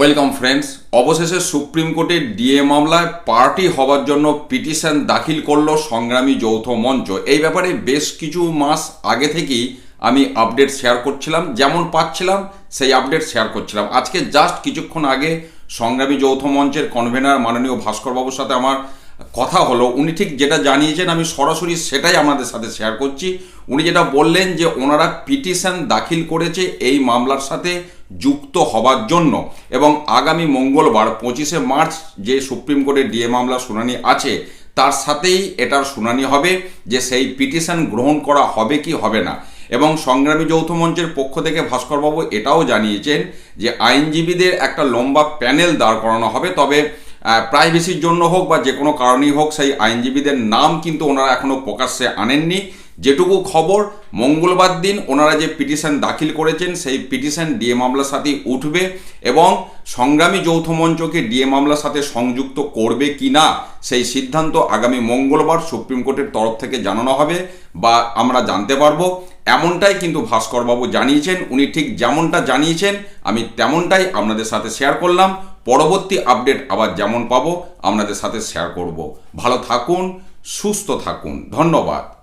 Welcome friends, অবশেষে supreme কোর্টের DA মামলায় পার্টি হওয়ার জন্য পিটিশন দাখিল করল সংগ্রামী যৌথ মঞ্চ। এই ব্যাপারে বেশ কিছু মাস আগে থেকেই আমি আপডেট শেয়ার করছিলাম, যেমন পাচ্ছিলাম, সেই আপডেট শেয়ার করছিলাম। আজকে জাস্ট কিছুক্ষণ আগে সংগ্রামী যৌথ মঞ্চের কনভেনার মাননীয় ভাস্করবাবুর সাথে আমার কথা হলো, উনি ঠিক যেটা জানিয়েছেন, আমি সরাসরি সেটাই আমাদের সাথে শেয়ার করছি। উনি যেটা বললেন যে ওনারা পিটিশন দাখিল করেছে এই মামলার সাথে যুক্ত হবার জন্য এবং আগামী মঙ্গলবার পঁচিশে মার্চ যে সুপ্রিম কোর্টের ডিএ মামলা শুনানি আছে, তার সাথেই এটার শুনানি হবে যে সেই পিটিশন গ্রহণ করা হবে কি হবে না। এবং সংগ্রামী যৌথ মঞ্চের পক্ষ থেকে ভাস্করবাবু এটাও জানিয়েছেন যে আইনজীবীদের একটা লম্বা প্যানেল দাঁড় করানো হবে, তবে প্রাইভেসির জন্য হোক বা যে কোনো কারণেই হোক সেই আইনজীবীদের নাম কিন্তু ওনারা এখনও প্রকাশ্যে আনেননি। যেটুকু খবর, মঙ্গলবার দিন ওনারা যে পিটিশন দাখিল করেছেন, সেই পিটিশন ডিএ মামলার সাথে উঠবে এবং সংগ্রামী যৌথ মঞ্চকে ডিএ মামলার সাথে সংযুক্ত করবে কি না, সেই সিদ্ধান্ত আগামী মঙ্গলবার সুপ্রিম কোর্টের তরফ থেকে জানানো হবে বা আমরা জানতে পারব। এমনটাই কিন্তু ভাস্করবাবু জানিয়েছেন, উনি ঠিক যেমনটা জানিয়েছেন, আমি তেমনটাই আপনাদের সাথে শেয়ার করলাম। পরবর্তী আপডেট আবার যেমন পাবো আপনাদের সাথে শেয়ার করব। ভালো থাকুন সুস্থ থাকুন। ধন্যবাদ।